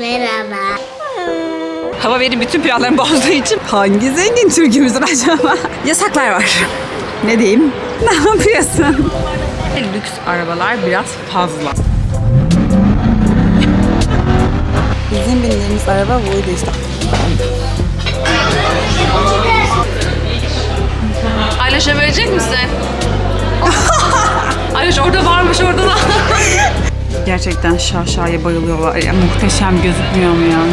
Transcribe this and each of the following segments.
Merhaba. Hava benim bütün planlarımı bozduğu için hangi zengin türkümüzün acaba? Yasaklar var. Ne diyeyim? Ne yapıyorsun? Lüks arabalar biraz fazla. Bizim bindiğimiz araba buydu işte. Aylaşa verecek misin? Aylaş orada varmış orada da. Gerçekten şaşaya bayılıyorlar ya. Muhteşem gözükmüyor mu ya?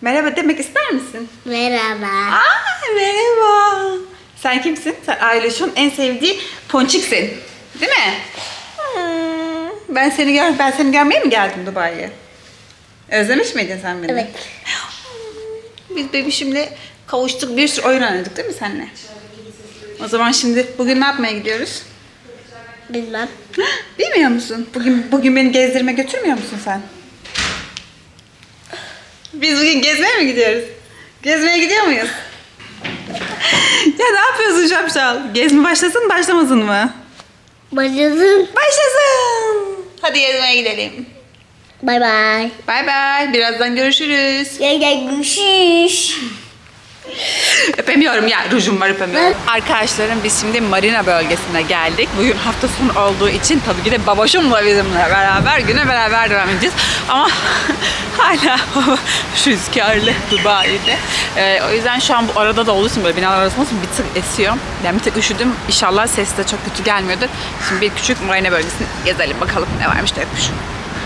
Merhaba demek ister misin? Merhaba. Aa, merhaba. Sen kimsin? Sen Aylaş'ın en sevdiği ponçiksin. Değil mi? Hmm, Ben seni gör ben seni görmeye mi geldim Dubai'ye? Özlemiş miydin sen beni? Evet. Biz bebişimle kavuştuk. Bir sürü oyun oynadık değil mi seninle? O zaman şimdi bugün ne yapmaya gidiyoruz? Bilmem. Bilmiyor musun? Bugün bugün beni gezdirme götürmüyor musun sen? Biz bugün gezmeye mi gidiyoruz? Gezmeye gidiyor muyuz? ya ne yapıyorsun şapşal? Gezme başlasın başlamasın mı? Başlasın. Başlasın. Hadi gezmeye gidelim. Bay bay. Bay bay. Birazdan görüşürüz. Gel gel görüşürüz. Öpemiyorum ya rujum var öpemiyorum. Arkadaşlarım biz şimdi Marina bölgesine geldik. Bugün hafta sonu olduğu için tabii ki de babaşımla bizimle beraber güne beraber devam edeceğiz. Ama hala hava rüzgarlı Dubai'de. Ee, o yüzden şu an bu arada da olduğu için böyle binalar arasında bir tık esiyor. Yani bir tık üşüdüm. İnşallah ses de çok kötü gelmiyordur. Şimdi bir küçük Marina bölgesini gezelim bakalım ne varmış ne yokmuş.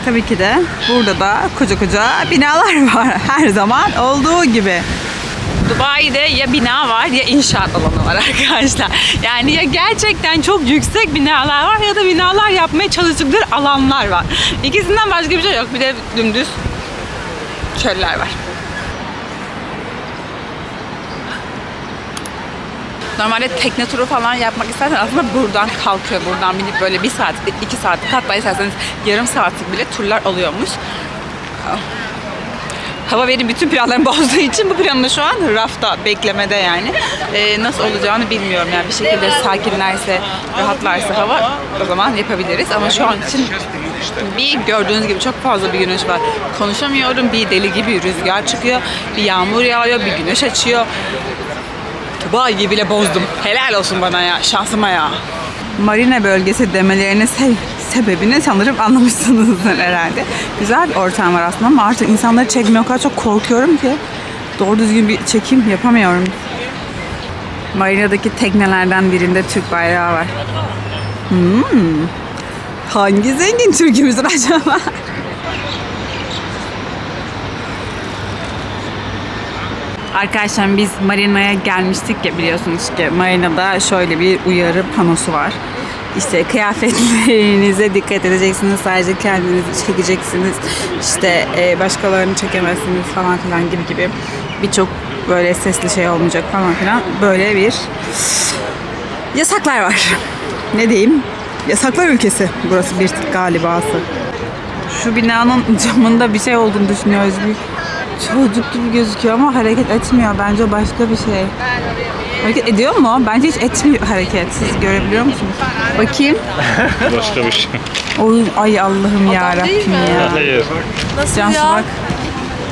Tabii ki de burada da koca koca binalar var. Her zaman olduğu gibi. Dubai'de ya bina var ya inşaat alanı var arkadaşlar. Yani ya gerçekten çok yüksek binalar var ya da binalar yapmaya çalıştıkları alanlar var. İkisinden başka bir şey yok. Bir de dümdüz çöller var. Normalde tekne turu falan yapmak istersen aslında buradan kalkıyor. Buradan binip böyle bir saat, iki saat, hatta isterseniz yarım saatlik bile turlar oluyormuş. Hava benim bütün planlarımı bozduğu için bu planı da şu an rafta, beklemede yani. Ee, nasıl olacağını bilmiyorum yani bir şekilde sakinlerse, rahatlarsa hava o zaman yapabiliriz. Ama şu an için bir gördüğünüz gibi çok fazla bir güneş var. Konuşamıyorum, bir deli gibi rüzgar çıkıyor, bir yağmur yağıyor, bir güneş açıyor. Dubai bile bozdum. Helal olsun bana ya, şansıma ya. Marina bölgesi demelerinin se- sebebini sanırım anlamışsınızdır herhalde. Güzel bir ortam var aslında ama artık insanları çekmeye o kadar çok korkuyorum ki doğru düzgün bir çekim yapamıyorum. Marina'daki teknelerden birinde Türk bayrağı var. Hmm. Hangi zengin Türk'ümüzün acaba? Arkadaşlar biz Marina'ya gelmiştik ya biliyorsunuz ki Marina'da şöyle bir uyarı panosu var. İşte kıyafetlerinize dikkat edeceksiniz. Sadece kendinizi çekeceksiniz. İşte e, başkalarını çekemezsiniz falan filan gibi gibi. Birçok böyle sesli şey olmayacak falan filan. Böyle bir yasaklar var. Ne diyeyim? Yasaklar ülkesi burası bir tık galibası. Şu binanın camında bir şey olduğunu düşünüyoruz. Bir çocuk gibi gözüküyor ama hareket etmiyor. Bence başka bir şey. Hareket ediyor mu? Bence hiç etmiyor hareket. Siz görebiliyor musunuz? Bakayım. Başka bir şey. Oy, ay Allah'ım ya Rabbim ya. Hayır. Nasıl Cansu ya? bak.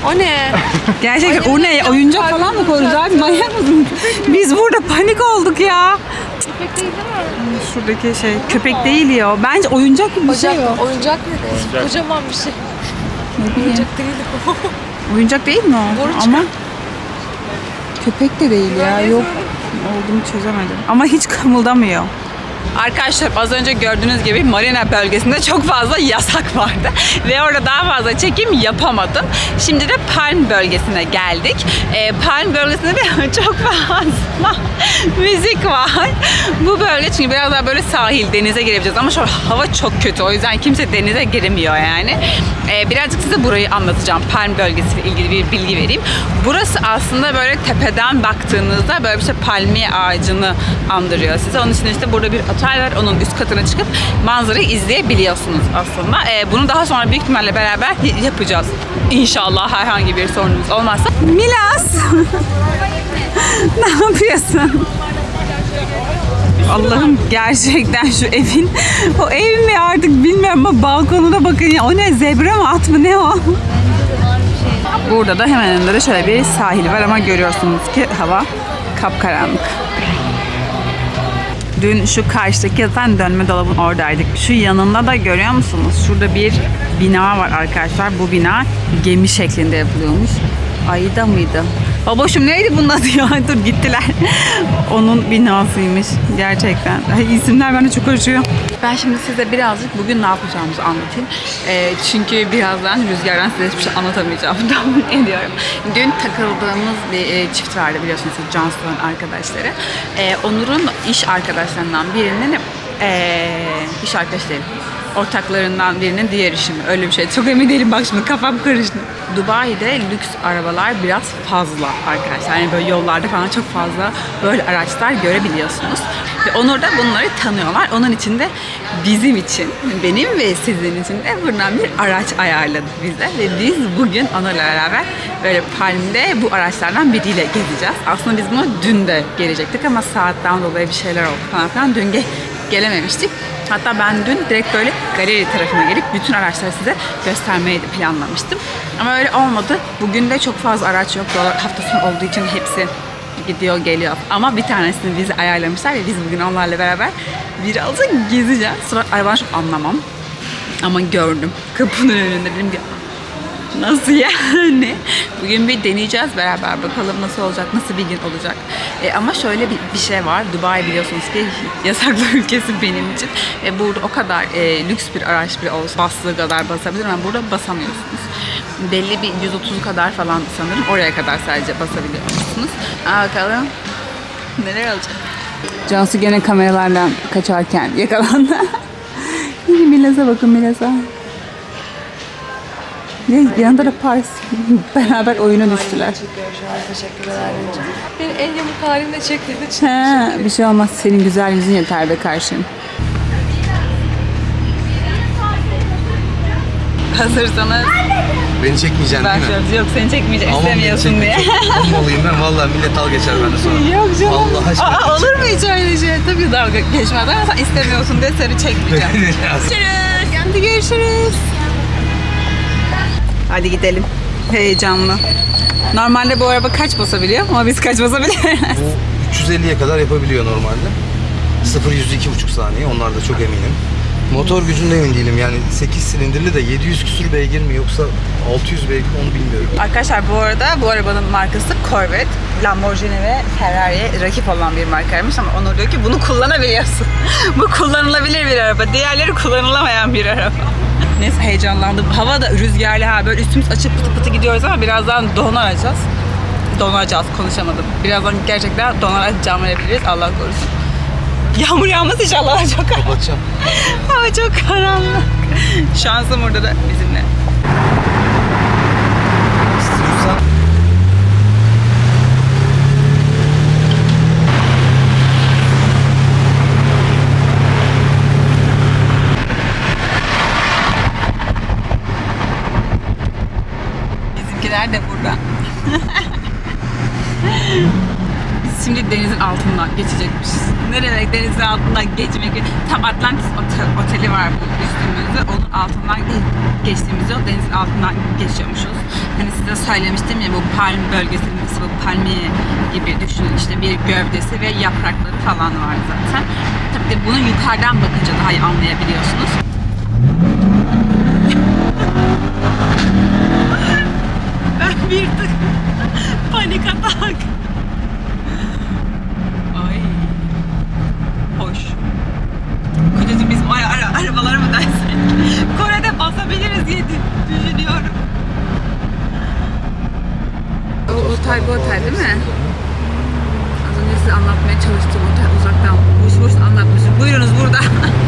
O ne? Gerçekten o ne? Oyuncak falan mı koyuyoruz abi? Manyak mısın? Biz burada panik olduk ya. Köpek değil değil mi? Şuradaki şey köpek değil ya. o. Bence oyuncak gibi bir şey o. Oyuncak, oyuncak ne kız? Kocaman bir şey. Oyuncak değil o. Oyuncak değil mi o? Boruç. Ama köpek de değil ya. Yok. Olduğunu çözemedim. Ama hiç kımıldamıyor. Arkadaşlar az önce gördüğünüz gibi Marina bölgesinde çok fazla yasak vardı. Ve orada daha fazla çekim yapamadım. Şimdi de Palm bölgesine geldik. Ee, Palm bölgesinde de çok fazla müzik var. Bu bölge çünkü biraz daha böyle sahil, denize girebileceğiz. Ama şu hava çok kötü. O yüzden kimse denize giremiyor yani. Ee, birazcık size burayı anlatacağım. Palm bölgesiyle ilgili bir bilgi vereyim. Burası aslında böyle tepeden baktığınızda böyle bir şey palmiye ağacını andırıyor size. Onun için işte burada bir otel var. Onun üst katına çıkıp manzarayı izleyebiliyorsunuz aslında. Ee, bunu daha sonra büyük ihtimalle beraber yapacağız. İnşallah herhangi bir sorunumuz olmazsa. Milas! ne yapıyorsun? Allah'ım gerçekten şu evin o ev mi artık bilmiyorum ama balkonuna bakın ya o ne zebra mı at mı ne o? Burada da hemen önünde de şöyle bir sahil var ama görüyorsunuz ki hava kapkaranlık. Dün şu karşıdaki zaten dönme dolabın oradaydık. Şu yanında da görüyor musunuz? Şurada bir bina var arkadaşlar. Bu bina gemi şeklinde yapılıyormuş. Ayda mıydı? Baboşum neydi bunun adı ya? Dur gittiler. Onun binasıymış gerçekten. Ay, isimler bende çok karışıyor. Ben şimdi size birazcık bugün ne yapacağımızı anlatayım. Ee, çünkü birazdan rüzgardan size hiçbir şey anlatamayacağım tahmin ediyorum. Dün takıldığımız bir e, çift vardı biliyorsunuz Cansu'nun arkadaşları. Ee, Onur'un iş arkadaşlarından birinin ee, iş arkadaşı değil ortaklarından birinin diğer işi mi? Öyle bir şey. Çok emin değilim. Bak şimdi kafam karıştı. Dubai'de lüks arabalar biraz fazla arkadaşlar. Yani böyle yollarda falan çok fazla böyle araçlar görebiliyorsunuz. Ve Onur da bunları tanıyorlar. Onun için de bizim için, benim ve sizin için de buradan bir araç ayarladı bize. Ve biz bugün Onur'la beraber böyle Palm'de bu araçlardan biriyle gezeceğiz. Aslında biz bunu dün de gelecektik ama saatten dolayı bir şeyler oldu falan filan. Dün ge- gelememiştik. Hatta ben dün direkt böyle galeri tarafına gelip bütün araçları size göstermeyi planlamıştım. Ama öyle olmadı. Bugün de çok fazla araç yok. Dolar hafta sonu olduğu için hepsi gidiyor geliyor. Ama bir tanesini bizi ayarlamışlar ve biz bugün onlarla beraber birazcık gezeceğiz. Sonra arabadan çok anlamam. Ama gördüm. Kapının önünde dedim ki Nasıl yani? Bugün bir deneyeceğiz beraber bakalım nasıl olacak, nasıl bir gün olacak. E, ama şöyle bir, bir şey var. Dubai biliyorsunuz ki yasaklar ülkesi benim için. Ve burada o kadar e, lüks bir araç bile olsa bastığı kadar basabilir ama burada basamıyorsunuz. Belli bir 130 kadar falan sanırım. Oraya kadar sadece basabiliyorsunuz. Aa, bakalım neler olacak. Cansu gene kameralardan kaçarken yakalandı. Milas'a bakın Milas'a. Ne, yanında da Pars. Beraber oyuna düştüler. Teşekkürler. Beni en yamuk halimle çektiğin için. Ha, bir şey olmaz. Senin güzel yüzün yeter be karşım. Hazırsanız Beni çekmeyeceksin değil mi? başlıyoruz. Yok seni çekmeyeceğim Aman beni istemiyorsun çekme. Çok olmalıyım ben. Vallahi millet dalga geçer bende sonra. Yok canım. Allah aşkına. Aa, olur mu hiç öyle şey? Tabii dalga geçmez ama sen istemiyorsun diye seni çekmeyeceğim. görüşürüz. Hadi görüşürüz. Hadi gidelim. Heyecanlı. Normalde bu araba kaç basabiliyor ama biz kaç basabiliyoruz? Bu 350'ye kadar yapabiliyor normalde. 0 100 2,5 saniye. Onlar da çok eminim. Motor gücünde emin değilim. Yani 8 silindirli de 700 küsür beygir mi yoksa 600 beygir onu bilmiyorum. Arkadaşlar bu arada bu arabanın markası Corvette. Lamborghini ve Ferrari'ye rakip olan bir markaymış ama Onur diyor ki bunu kullanabiliyorsun. bu kullanılabilir bir araba. Diğerleri kullanılamayan bir araba. Neyse heyecanlandım. Hava da rüzgarlı ha. Böyle üstümüz açık pıtı pıtı gidiyoruz ama birazdan donaracağız. Donacağız konuşamadım. Birazdan gerçekten donarak cam verebiliriz. Allah korusun. Yağmur yağmaz inşallah çok Kapatacağım. Hava çok karanlık. Şansım burada da bizimle. İstiyorsan Bizimkiler de burada. Biz şimdi denizin altından geçecekmişiz. Ne demek denizin altından geçmek? Tam Atlantis otel, oteli var bu üstümüzde. Onun altından ge- geçtiğimiz yol denizin altından geçiyormuşuz. Hani size söylemiştim ya bu palm nasıl bu palmiye gibi düşünün. işte bir gövdesi ve yaprakları falan var zaten. Tabii de bunu yukarıdan bakınca daha iyi anlayabiliyorsunuz. Ben bir tık panik atak. Ay. Hoş. Kocacığım biz bu ara, ara, arabalara mı dersek? Kore'de basabiliriz diye dü- düşünüyorum. O otel bu otel değil mi? Az önce size anlatmaya çalıştığım otel uzaktan. Boş boş anlatmışım. Buyurunuz burada.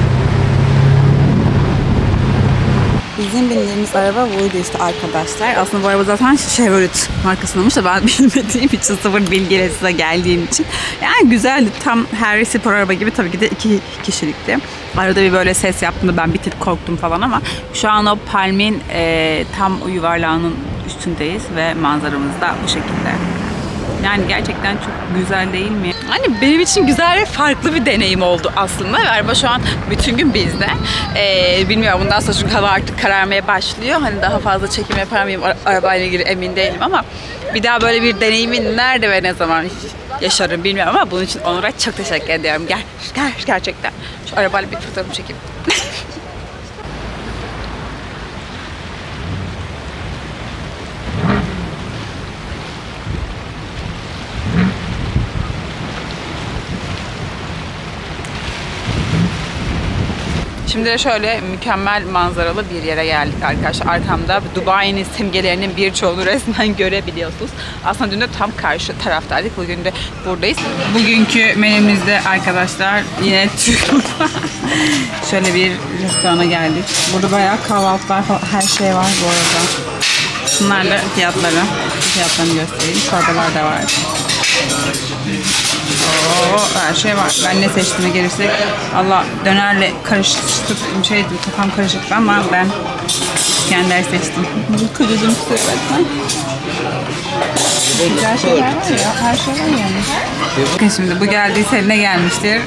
Bizim bindiğimiz araba buydu işte arkadaşlar. Aslında bu araba zaten Chevrolet markasındanmış da ben bilmediğim için sıfır bilgiyle size geldiğim için. Yani güzeldi. Tam her spor araba gibi tabii ki de iki kişilikti. Arada bir böyle ses yaptığında ben bir tık korktum falan ama şu an o palmin e, tam o yuvarlağının üstündeyiz ve manzaramız da bu şekilde. Yani gerçekten çok güzel değil mi? Hani benim için güzel ve farklı bir deneyim oldu aslında. Ve araba şu an bütün gün bizde. Ee, bilmiyorum bundan sonra çünkü hava artık kararmaya başlıyor. Hani daha fazla çekim yapar mıyım ara- arabayla ilgili emin değilim ama bir daha böyle bir deneyimi nerede ve ne zaman yaşarım bilmiyorum ama bunun için Onur'a çok teşekkür ediyorum. Ger ger gerçekten. Şu arabayla bir fotoğrafı çekeyim. Şimdi de şöyle mükemmel manzaralı bir yere geldik arkadaşlar. Arkamda Dubai'nin simgelerinin birçoğunu resmen görebiliyorsunuz. Aslında dün de tam karşı taraftaydık. Bugün de buradayız. Bugünkü menümüzde arkadaşlar yine Türk şöyle bir restorana geldik. Burada bayağı kahvaltılar falan her şey var bu arada. Bunlar da fiyatları. Fiyatlarını göstereyim. Çorbalar da var. Oo, her şey var. Ben ne seçtiğime gelirsek Allah dönerle karışık şeydi kafam karışıktı ama ben İskender seçtim. Kocacığım kusura bakma. Güzel şeyler var ya. Her şey var yani. Bakın şimdi bu geldiyse ne gelmiştir?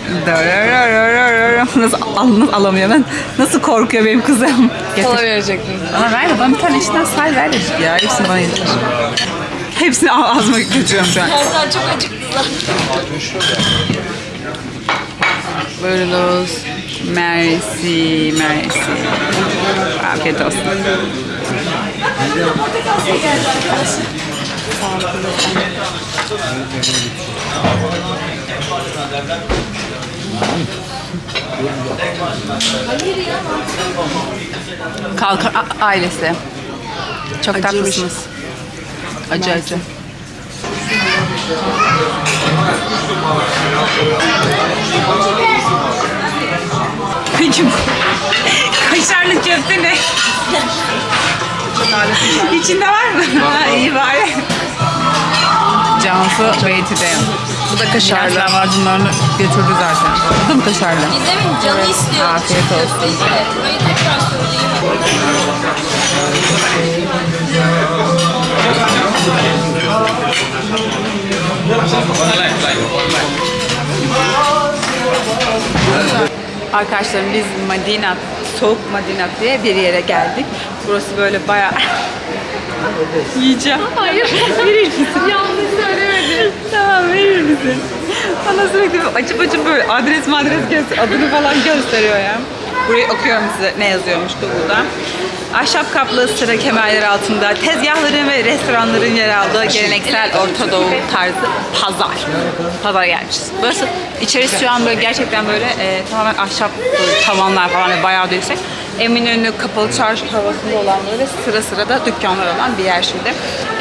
Nasıl, nasıl alamıyor ben? Nasıl korkuyor benim kızım? Kola verecektim. Bana ver de bana bir tane içinden say ver dedik ya. Hepsini bana yedir. Hepsini ağ- ağzıma götürüyorum şu an. Hakan çok acıktı. Buyurunuz. Mersi, mersi. Afiyet olsun. Kalkar a- ailesi. Çok tatlısınız. Acı acı. Peki bu kaşarlı köfte ne? İçinde var mı? Ha, iyi bari. Cansu Beyti'de. Bu da kaşarlı. Lahmacunlarını götürdü zaten. Bu da mı kaşarlı? Gizem'in canı istiyor. Afiyet olsun. Burayı tekrar söyleyeyim. Arkadaşlarım biz Madinat, Soğuk Madinat diye bir yere geldik. Burası böyle bayağı... Yiyeceğim. Hayır. verir misin? Yanlış söylemedim. tamam verir misin? Bana sürekli açıp açıp böyle adres madres göster, adını falan gösteriyor ya. Burayı okuyorum size ne yazıyormuş Google'da. Ahşap kaplı sıra kemerler altında tezgahların ve restoranların yer aldığı geleneksel Orta Doğu tarzı pazar. Pazar gelmişiz. Burası içerisi şu an böyle gerçekten böyle e, tamamen ahşap böyle tavanlar falan ve bayağı da yüksek. Eminönü kapalı çarşı havasında olan böyle sıra sıra da dükkanlar olan bir yer şimdi.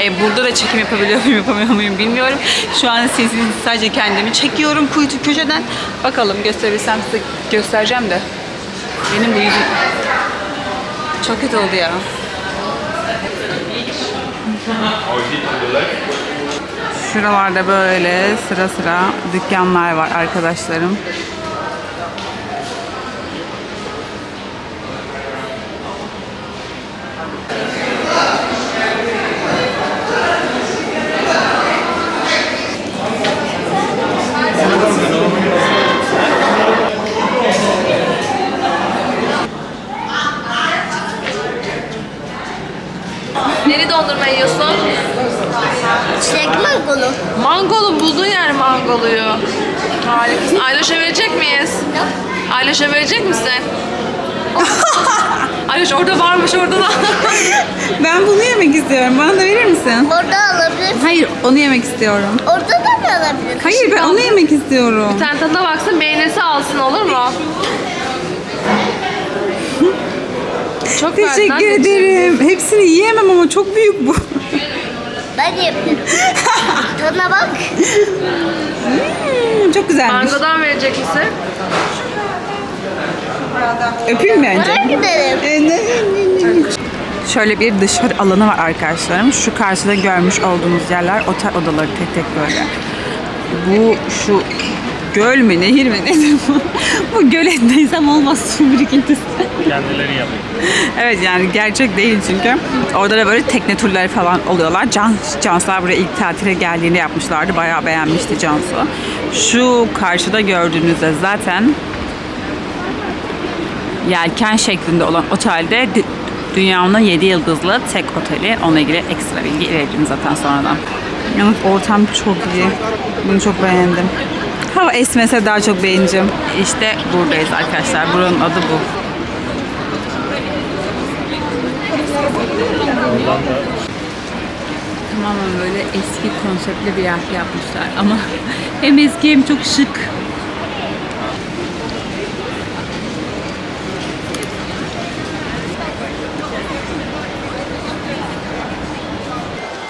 E, burada da çekim yapabiliyor muyum yapamıyor muyum bilmiyorum. Şu an sessiz sadece kendimi çekiyorum kuytu köşeden. Bakalım gösterebilsem size göstereceğim de. Benim bu yüzüm çok kötü oldu ya. Şuralarda böyle sıra sıra dükkanlar var arkadaşlarım. Yer mangoluyu. Harikasın. Ayloş'a verecek miyiz? Ayloş'a verecek misin? Ayloş orada varmış orada da. Ben bunu yemek istiyorum. Bana da verir misin? Orada alabilirsin. Hayır, onu yemek istiyorum. Orada da mı alabilirsin? Hayır, ben onu yemek istiyorum. Sen tadına baksın beğenirse alsın olur mu? Çok verdin Teşekkür anneciğim. ederim. Hepsini yiyemem ama çok büyük bu. Ben yapıyorum. Tadına bak. Hmm, çok güzelmiş. Mangodan verecek misin? Öpeyim bence. Oraya gidelim. Şöyle bir dışarı alanı var arkadaşlarım. Şu karşıda görmüş olduğunuz yerler otel odaları tek tek böyle. Bu şu göl mü, nehir mi nedir bu? bu gölet neysem olmaz su birikintisi. Kendileri yapıyor. Evet yani gerçek değil çünkü. Orada da böyle tekne turları falan oluyorlar. Can, Canslar buraya ilk tatile geldiğinde yapmışlardı. Bayağı beğenmişti Cansu. Şu karşıda gördüğünüzde zaten yelken şeklinde olan otelde dü- dünyanın 7 yıldızlı tek oteli. Onunla ilgili ekstra bilgi veririm zaten sonradan. Yalnız ortam çok iyi. Bunu çok beğendim. Hava esmese daha çok beğeneceğim. İşte buradayız arkadaşlar. Buranın adı bu. Tamamen böyle eski konseptli bir yer yapmışlar ama hem eski hem çok şık.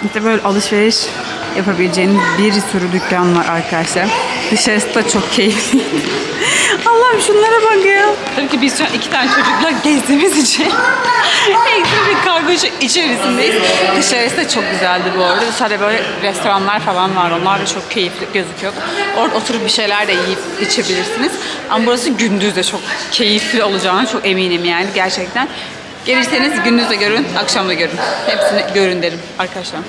İşte böyle alışveriş yapabileceğiniz bir sürü dükkan var arkadaşlar. Dışarısı da çok keyifli. Allah'ım şunlara bak ya. Tabii ki biz şu an iki tane çocukla gezdiğimiz için ekstra bir kargaşa içerisindeyiz. Dışarısı da çok güzeldi bu arada. Dışarıda böyle restoranlar falan var. Onlar da çok keyifli gözüküyordu. Orada oturup bir şeyler de yiyip içebilirsiniz. Ama burası gündüz de çok keyifli olacağına çok eminim yani gerçekten. Gelirseniz gündüz de görün, akşam da görün. Hepsini görün derim arkadaşlar.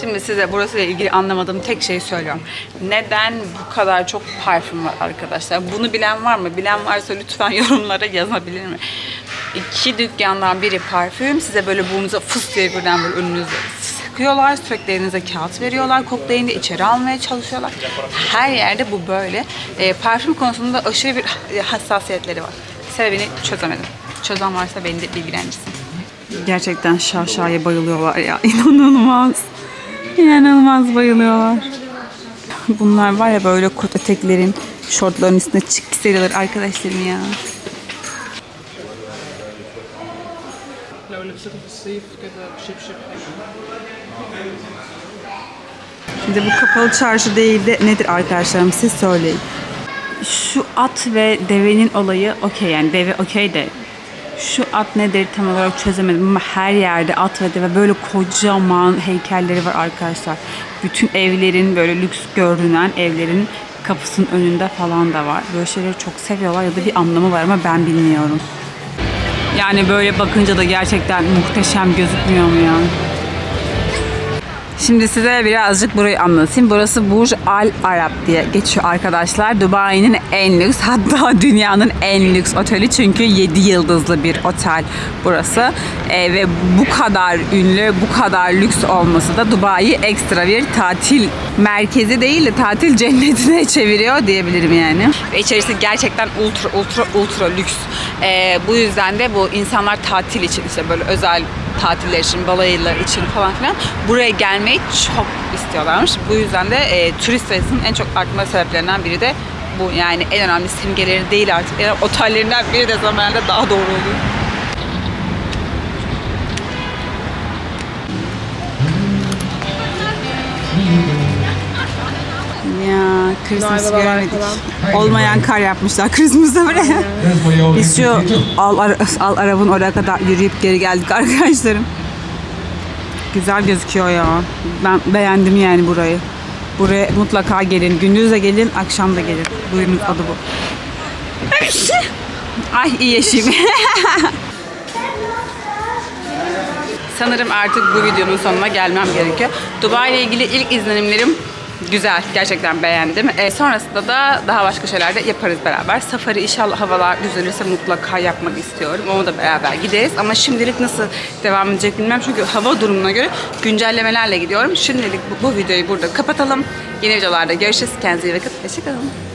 Şimdi size burasıyla ilgili anlamadığım tek şeyi söylüyorum. Neden bu kadar çok parfüm var arkadaşlar? Bunu bilen var mı? Bilen varsa lütfen yorumlara yazabilir mi? İki dükkandan biri parfüm. Size böyle burnunuza fıs diye birden böyle önünüze sıkıyorlar. Sürekli elinize kağıt veriyorlar. Koklayın içeri almaya çalışıyorlar. Her yerde bu böyle. E, parfüm konusunda aşırı bir hassasiyetleri var. Sebebini çözemedim. Çözen varsa beni de bilgilendirsin. Gerçekten şaşaya bayılıyorlar ya. İnanılmaz. İnanılmaz bayılıyorlar. Bunlar var ya böyle kot eteklerin, şortların üstüne çık serilir arkadaşlarım ya. Şimdi bu kapalı çarşı değil de nedir arkadaşlarım siz söyleyin. Şu at ve devenin olayı okey yani deve okey de şu at nedir tam olarak çözemedim ama her yerde at ve deve böyle kocaman heykelleri var arkadaşlar. Bütün evlerin böyle lüks görünen evlerin kapısının önünde falan da var. Böyle şeyleri çok seviyorlar ya da bir anlamı var ama ben bilmiyorum. Yani böyle bakınca da gerçekten muhteşem gözükmüyor mu yani? Şimdi size birazcık burayı anlatayım. Burası Burj Al Arab diye geçiyor arkadaşlar. Dubai'nin en lüks hatta dünyanın en lüks oteli çünkü 7 yıldızlı bir otel burası. Ee, ve bu kadar ünlü, bu kadar lüks olması da Dubai'yi ekstra bir tatil merkezi değil de tatil cennetine çeviriyor diyebilirim yani. İçerisi gerçekten ultra ultra ultra lüks. Ee, bu yüzden de bu insanlar tatil için işte böyle özel tatiller için, balayılar için falan filan buraya gelmeyi çok istiyorlarmış. Bu yüzden de e, turist sayısının en çok artma sebeplerinden biri de bu. Yani en önemli simgeleri değil artık. En otellerinden biri de zamanında daha doğru oluyor. Ya Christmas göremedik. Olmayan kar yapmışlar Christmas'ta buraya. Biz şu Al, Ara- Al Arab'ın oraya kadar yürüyüp geri geldik arkadaşlarım. Güzel gözüküyor ya. Ben beğendim yani burayı. Buraya mutlaka gelin. Gündüz de gelin, akşam da gelin. Buyurun adı bu. Ay iyi yaşayayım. Sanırım artık bu videonun sonuna gelmem gerekiyor. Dubai ile ilgili ilk izlenimlerim güzel. Gerçekten beğendim. E, sonrasında da daha başka şeyler de yaparız beraber. Safari inşallah havalar düzelirse mutlaka yapmak istiyorum. Onu da beraber gideriz. Ama şimdilik nasıl devam edecek bilmem. Çünkü hava durumuna göre güncellemelerle gidiyorum. Şimdilik bu, bu videoyu burada kapatalım. Yeni videolarda görüşürüz. Kendinize iyi bakın. Hoşçakalın.